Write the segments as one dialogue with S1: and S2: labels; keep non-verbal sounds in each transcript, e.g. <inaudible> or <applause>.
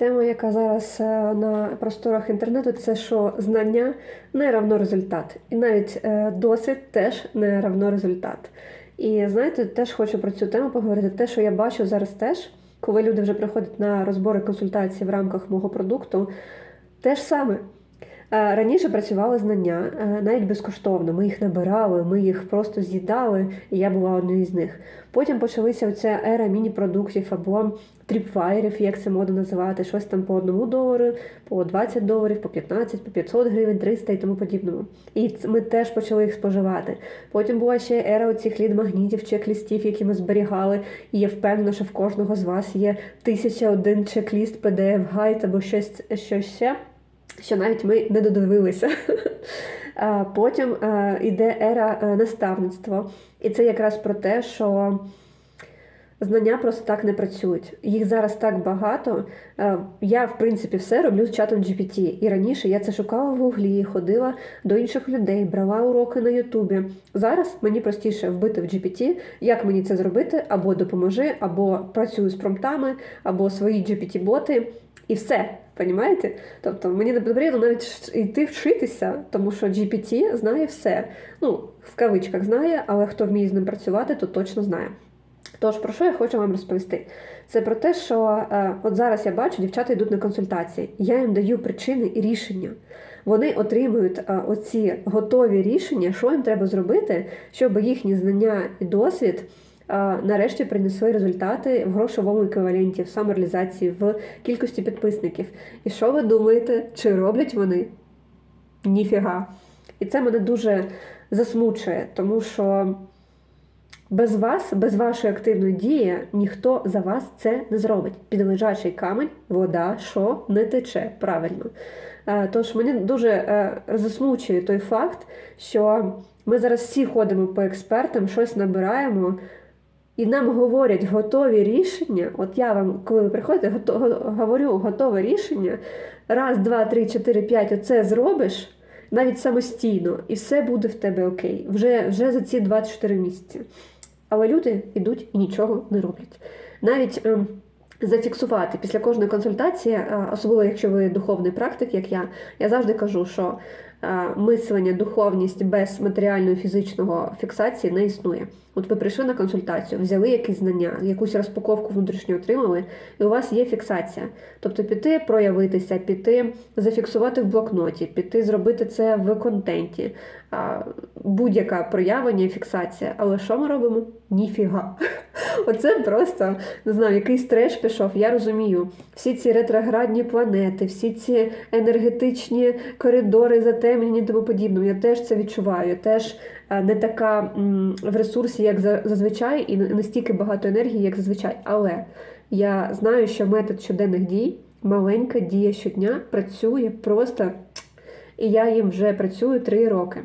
S1: Тема, яка зараз е, на просторах інтернету, це що знання не равно результат. І навіть е, досвід теж не равно результат. І знаєте, теж хочу про цю тему поговорити. Те, що я бачу зараз теж, коли люди вже приходять на розбори консультації в рамках мого продукту, те ж саме. Е, Раніше працювали знання е, навіть безкоштовно. Ми їх набирали, ми їх просто з'їдали, і я була однією з них. Потім почалася оця ера міні-продуктів або тріпфайерів, як це модно називати, щось там по одному долару, по 20 доларів, по 15, по 500 гривень, 300 і тому подібному. І ми теж почали їх споживати. Потім була ще ера оцих лід-магнітів, чек-лістів, які ми зберігали. І я впевнена, що в кожного з вас є тисяча один чек-ліст, PDF-гайд або щось, щось ще що навіть ми не додивилися. <laughs> Потім е, іде ера наставництва, і це якраз про те, що знання просто так не працюють. Їх зараз так багато. Я, в принципі, все роблю з чатом GPT. І раніше я це шукала в гуглі, ходила до інших людей, брала уроки на Ютубі. Зараз мені простіше вбити в GPT, як мені це зробити, або допоможи, або працюю з промптами, або свої GPT-боти, і все. Понімаєте? Тобто мені не потрібно навіть йти вчитися, тому що GPT знає все. Ну, в кавичках знає, але хто вміє з ним працювати, то точно знає. Тож, про що я хочу вам розповісти? Це про те, що е, от зараз я бачу, дівчата йдуть на консультації. Я їм даю причини і рішення. Вони отримують е, оці готові рішення, що їм треба зробити, щоб їхні знання і досвід нарешті принесли результати в грошовому еквіваленті, в самореалізації, в кількості підписників. І що ви думаєте, чи роблять вони? Ніфіга. І це мене дуже засмучує, тому що без вас, без вашої активної дії, ніхто за вас це не зробить. Під лежачий камень вода що не тече правильно. Тож мені дуже е, засмучує той факт, що ми зараз всі ходимо по експертам, щось набираємо. І нам говорять готові рішення. От я вам, коли ви приходите, гото- го- говорю готове рішення. Раз, два, три, чотири, п'ять, оце зробиш навіть самостійно, і все буде в тебе окей. Вже, вже за ці 24 місяці. Але люди йдуть і нічого не роблять. Навіть ем, зафіксувати після кожної консультації, е, особливо якщо ви духовний практик, як я, я завжди кажу, що е, мислення, духовність без матеріальної фізичного фіксації не існує. От ви прийшли на консультацію, взяли якісь знання, якусь розпаковку внутрішньо отримали, і у вас є фіксація. Тобто піти проявитися, піти зафіксувати в блокноті, піти зробити це в контенті. Будь-яка проявлення фіксація. Але що ми робимо? Ніфіга. <laughs> Оце просто не знаю, якийсь треш пішов. Я розумію. Всі ці ретроградні планети, всі ці енергетичні коридори, затемнені тому подібне. Я теж це відчуваю. Я теж не така в ресурсі, як зазвичай, і не не стільки багато енергії, як зазвичай. Але я знаю, що метод щоденних дій, маленька дія щодня, працює просто, і я їм вже працюю три роки.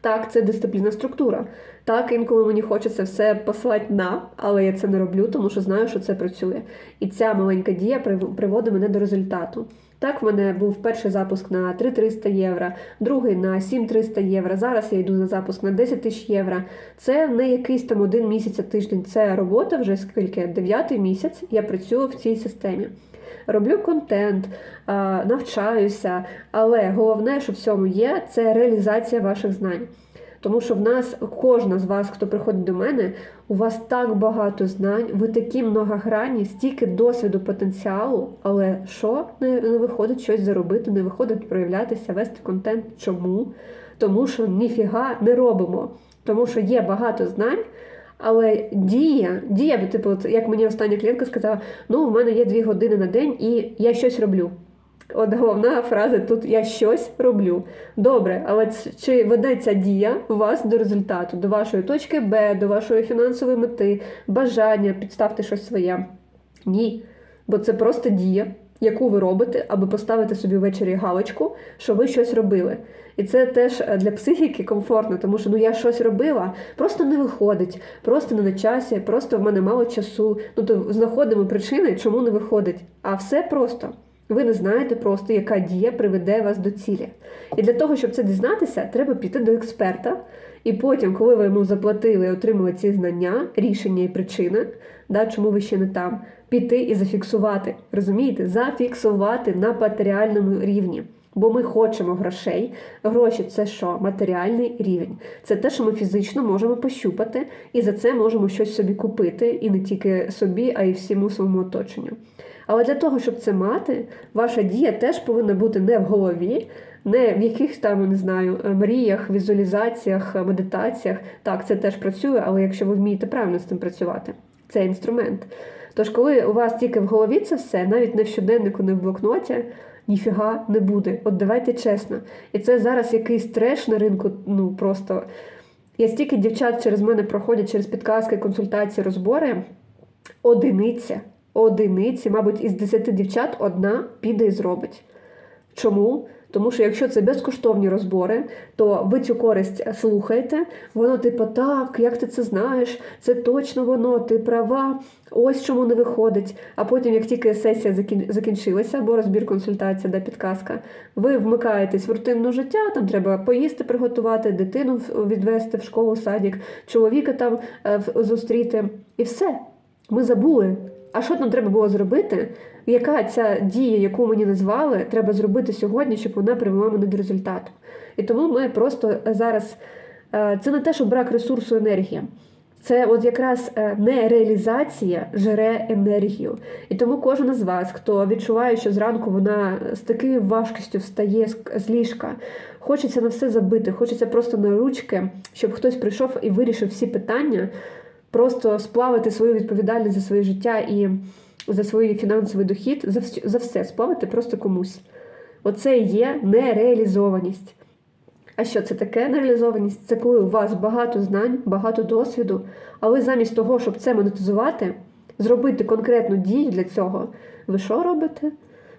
S1: Так, це дисципліна структура. Так, інколи мені хочеться все послати на, але я це не роблю, тому що знаю, що це працює. І ця маленька дія приводить мене до результату. Так, в мене був перший запуск на 3300 євро, другий на 7300 євро. Зараз я йду на запуск на 10 тисяч євро. Це не якийсь там один місяць, а тиждень. Це робота вже скільки дев'ятий місяць. Я працюю в цій системі. Роблю контент, навчаюся, але головне, що в цьому є, це реалізація ваших знань. Тому що в нас кожна з вас, хто приходить до мене, у вас так багато знань, ви такі многогранні, стільки досвіду, потенціалу, але що не, не виходить щось заробити, не виходить проявлятися, вести контент. Чому? Тому що ніфіга не робимо. Тому що є багато знань, але дія, дія, типу, як мені остання клієнтка сказала, ну, в мене є дві години на день і я щось роблю. От головна фраза тут я щось роблю. Добре, але чи веде ця дія вас до результату, до вашої точки Б, до вашої фінансової мети, бажання підставте щось своє? Ні. Бо це просто дія, яку ви робите, аби поставити собі ввечері галочку, що ви щось робили. І це теж е, для психіки комфортно, тому що ну я щось робила, просто не виходить, просто не на часі, просто в мене мало часу. Ну то знаходимо причини, чому не виходить. А все просто. Ви не знаєте просто, яка дія приведе вас до цілі. І для того, щоб це дізнатися, треба піти до експерта. І потім, коли ви йому заплатили і отримали ці знання, рішення і причини, да, чому ви ще не там. Піти і зафіксувати. Розумієте? Зафіксувати на матеріальному рівні. Бо ми хочемо грошей. Гроші це що? Матеріальний рівень. Це те, що ми фізично можемо пощупати, і за це можемо щось собі купити, і не тільки собі, а й всьому своєму оточенню. Але для того, щоб це мати, ваша дія теж повинна бути не в голові, не в якихось там, не знаю, мріях, візуалізаціях, медитаціях. Так, це теж працює, але якщо ви вмієте правильно з цим працювати, це інструмент. Тож, коли у вас тільки в голові це все, навіть не в щоденнику, не в блокноті, ніфіга не буде. От давайте чесно. І це зараз якийсь треш на ринку, ну просто. Я стільки дівчат через мене проходять через підказки, консультації, розбори. Одиниця, одиниці, мабуть, із 10 дівчат одна піде і зробить. Чому? Тому що якщо це безкоштовні розбори, то ви цю користь слухаєте, воно типу, так, як ти це знаєш, це точно воно, ти права, ось чому не виходить. А потім, як тільки сесія закінчилася, або розбір консультація, да підказка, ви вмикаєтесь в рутинне життя, там треба поїсти, приготувати, дитину відвести в школу, садик, чоловіка там е, зустріти. І все. Ми забули. А що нам треба було зробити? Яка ця дія, яку мені назвали, треба зробити сьогодні, щоб вона привела мене до результату? І тому ми просто зараз е, це не те, що брак ресурсу енергії. Це от якраз е, не реалізація жере енергію. І тому кожен з вас, хто відчуває, що зранку вона з такою важкістю встає з ліжка, хочеться на все забити, хочеться просто на ручки, щоб хтось прийшов і вирішив всі питання, просто сплавити свою відповідальність за своє життя і за свій фінансовий дохід, за, за все сплавити просто комусь. Оце є нереалізованість. А що це таке нереалізованість? Це коли у вас багато знань, багато досвіду, але замість того, щоб це монетизувати, зробити конкретну дію для цього, ви що робите?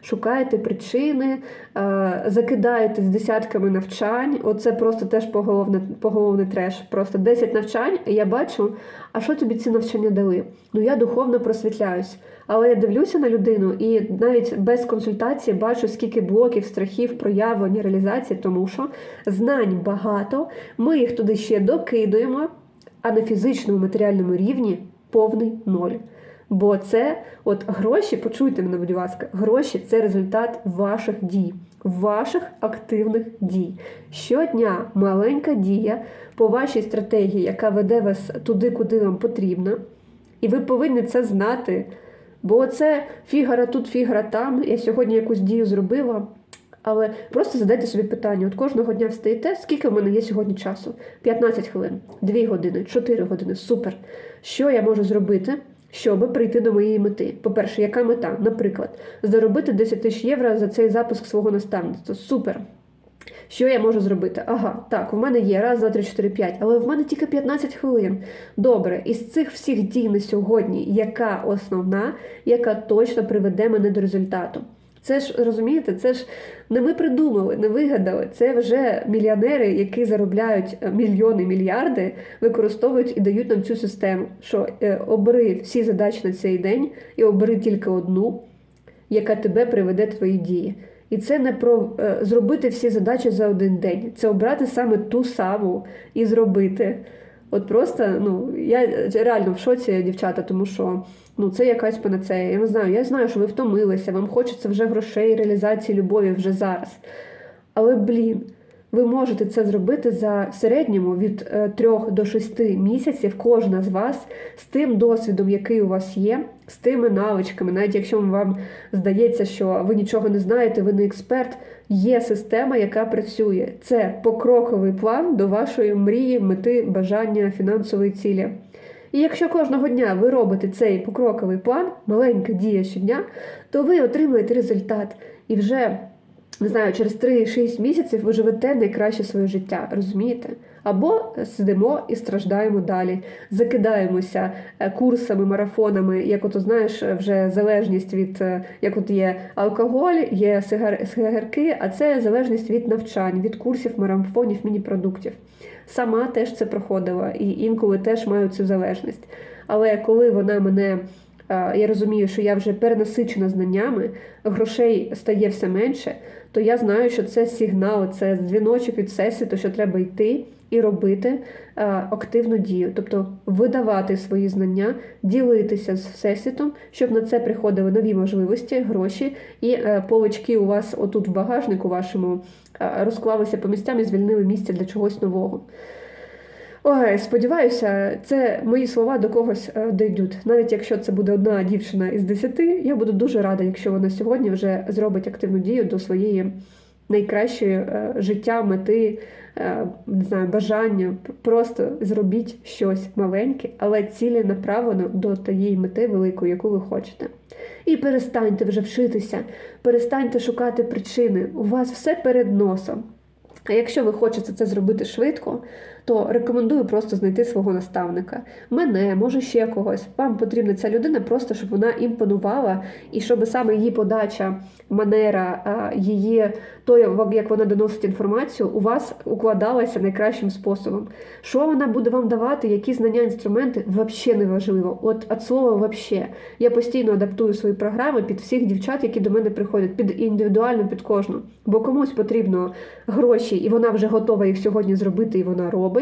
S1: Шукаєте причини, е, закидаєте з десятками навчань. Оце просто теж поголовний, поголовний треш. Просто 10 навчань, і я бачу, а що тобі ці навчання дали? Ну я духовно просвітляюсь. Але я дивлюся на людину і навіть без консультації бачу, скільки блоків, страхів, проявлень, реалізації, тому що знань багато, ми їх туди ще докидуємо, а на фізичному матеріальному рівні повний ноль. Бо це от гроші, почуйте мене, будь ласка, гроші це результат ваших дій, ваших активних дій. Щодня маленька дія по вашій стратегії, яка веде вас туди, куди вам потрібно, і ви повинні це знати. Бо це фігара тут, фігара там. Я сьогодні якусь дію зробила. Але просто задайте собі питання: от кожного дня встаєте, скільки в мене є сьогодні часу? 15 хвилин, 2 години, 4 години. Супер. Що я можу зробити, щоб прийти до моєї мети? По-перше, яка мета? Наприклад, заробити 10 тисяч євро за цей запуск свого наставництва. Супер. Що я можу зробити? Ага, так, в мене є раз, два, три, чотири, п'ять, але в мене тільки 15 хвилин. Добре, із цих всіх дій на сьогодні, яка основна, яка точно приведе мене до результату? Це ж розумієте, це ж не ми придумали, не вигадали. Це вже мільйонери, які заробляють е, мільйони, мільярди, використовують і дають нам цю систему. Що е, обери всі задачі на цей день і обери тільки одну, яка тебе приведе твої дії. І це не про е, зробити всі задачі за один день. Це обрати саме ту саму і зробити. От просто, ну, я реально в шоці, дівчата, тому що ну, це якась панацея. Я не знаю, я знаю, що ви втомилися, вам хочеться вже грошей, реалізації любові вже зараз. Але, блін, ви можете це зробити за середньому від 3 е, до 6 місяців, кожна з вас з тим досвідом, який у вас є, з тими навичками, навіть якщо вам здається, що ви нічого не знаєте, ви не експерт, є система, яка працює. Це покроковий план до вашої мрії, мети, бажання, фінансової цілі. І якщо кожного дня ви робите цей покроковий план, маленька дія щодня, то ви отримаєте результат і вже не знаю, через 3-6 місяців ви живете найкраще своє життя, розумієте? Або сидимо і страждаємо далі, закидаємося е, курсами, марафонами, як от знаєш, вже залежність від е, як от є алкоголь, є сигарки, а це залежність від навчань, від курсів, марафонів, міні-продуктів. Сама теж це проходила і інколи теж маю цю залежність. Але коли вона мене я розумію, що я вже перенасичена знаннями, грошей стає все менше, то я знаю, що це сигнал, це дзвіночок від всесвіту, що треба йти і робити е, активну дію, тобто видавати свої знання, ділитися з всесвітом, щоб на це приходили нові можливості, гроші, і е, полички у вас отут в багажнику вашому е, розклалися по місцям і звільнили місце для чогось нового. Ой, сподіваюся, це мої слова до когось дійдуть. Навіть якщо це буде одна дівчина із десяти, я буду дуже рада, якщо вона сьогодні вже зробить активну дію до своєї найкращої е, життя, мети, е, не знаю, бажання. Просто зробіть щось маленьке, але цілі направлено до тієї мети великої, яку ви хочете. І перестаньте вже вчитися, перестаньте шукати причини. У вас все перед носом. А якщо ви хочете це зробити швидко, то рекомендую просто знайти свого наставника. Мене, може ще когось. Вам потрібна ця людина, просто щоб вона імпонувала, і щоб саме її подача, манера, її то, як вона доносить інформацію, у вас укладалася найкращим способом. Що вона буде вам давати, які знання, інструменти, взагалі не важливо. От від слова взагалі. Я постійно адаптую свої програми під всіх дівчат, які до мене приходять, під індивідуально під кожну. Бо комусь потрібно гроші, і вона вже готова їх сьогодні зробити, і вона робить.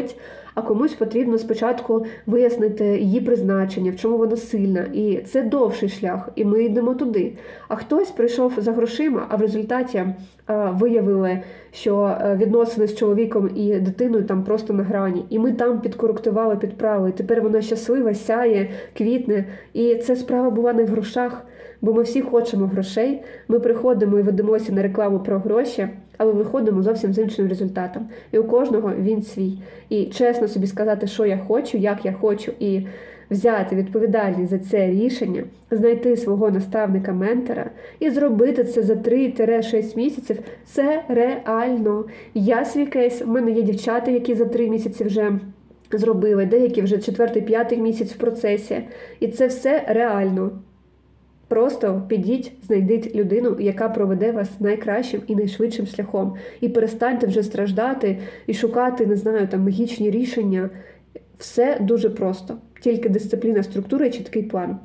S1: А комусь потрібно спочатку вияснити її призначення, в чому вона сильна. І це довший шлях, і ми йдемо туди. А хтось прийшов за грошима, а в результаті виявили, що е, відносини з чоловіком і дитиною там просто на грані. І ми там підкоректували, підправили. І тепер вона щаслива, сяє, квітне. І це справа була не в грошах, бо ми всі хочемо грошей. Ми приходимо і ведемося на рекламу про гроші, але виходимо зовсім з іншим результатом. І у кожного він свій. І чесно собі сказати, що я хочу, як я хочу, і взяти відповідальність за це рішення, знайти свого наставника-ментора і зробити це за 3-6 місяців. Це реально. Я свій кейс, в мене є дівчата, які за 3 місяці вже. Зробили деякі вже четвертий, п'ятий місяць в процесі, і це все реально. Просто підіть, знайдіть людину, яка проведе вас найкращим і найшвидшим шляхом. І перестаньте вже страждати і шукати, не знаю, там магічні рішення. Все дуже просто, тільки дисципліна, структура і чіткий план.